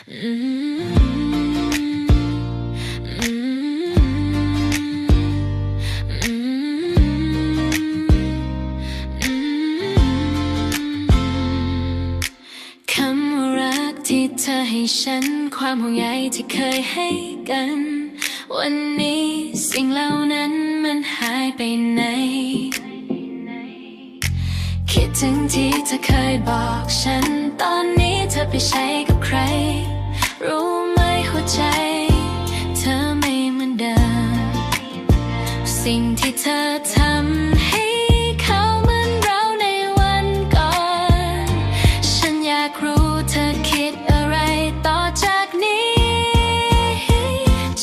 ที่เธอให้ฉัน ความห่วงใยที่เคยให้กัน วันนี้สิ่งเหล่านั้นมันหายไปไหน คิดถึงที่เธอเคยบอกฉัน ตอนนี้เธอไปใช้กับใคร รู้ไหมหัวใจ เธอไม่เหมือนเดิม สิ่งที่เธอทำให้เขาเหมือนเราในวันก่อน ฉันอยากรู้เธอคิดอะไรต่อจากนี้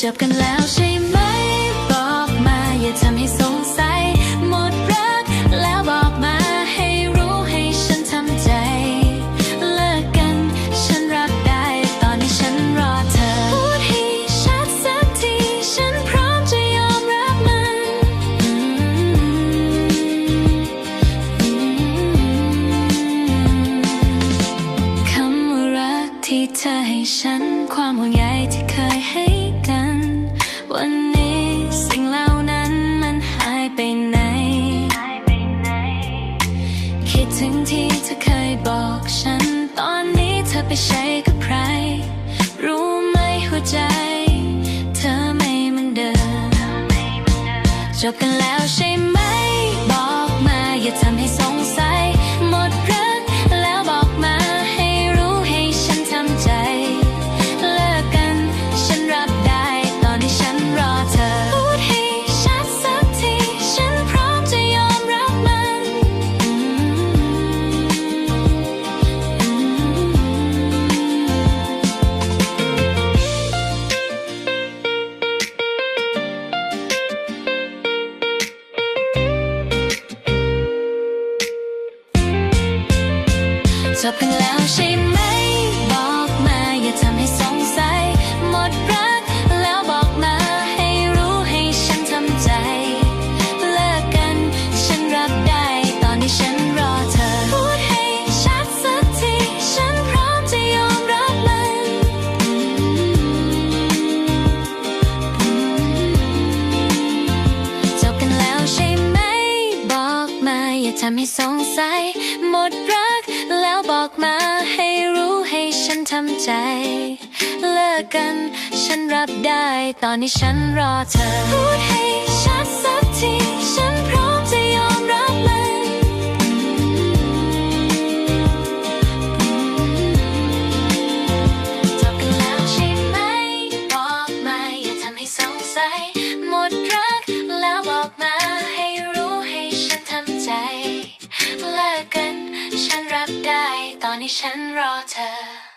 จบกันแล้วใช่ไหม บอกมาอย่าทำให้สงสัย ที่เธอให้ฉัน ความห่วงใยที่เคยให้กัน วันนี้สิ่งเหล่านั้นมันหายไปไหน คิดถึงที่เธอเคยบอกฉัน ตอนนี้เธอไปใช้กับใคร รู้ไหมหัวใจ เธอไม่เหมือนเดิมจบกันแล้วใช่ไหม บอกมาอย่าทำให้สงสัย จบกันแล้วใช่ไหมบอกมาอย่าทำให้าอย่าทำให้สงสัย หมดรักแล้วบอกมาให้รู้ให้ฉันทำใจ เลิกกันฉันรับได้ ตอนนี้ฉันรอเธอ พูดให้ชัดสักทีฉันพร้อม ได้ ตอนนี้ฉันรอเธอ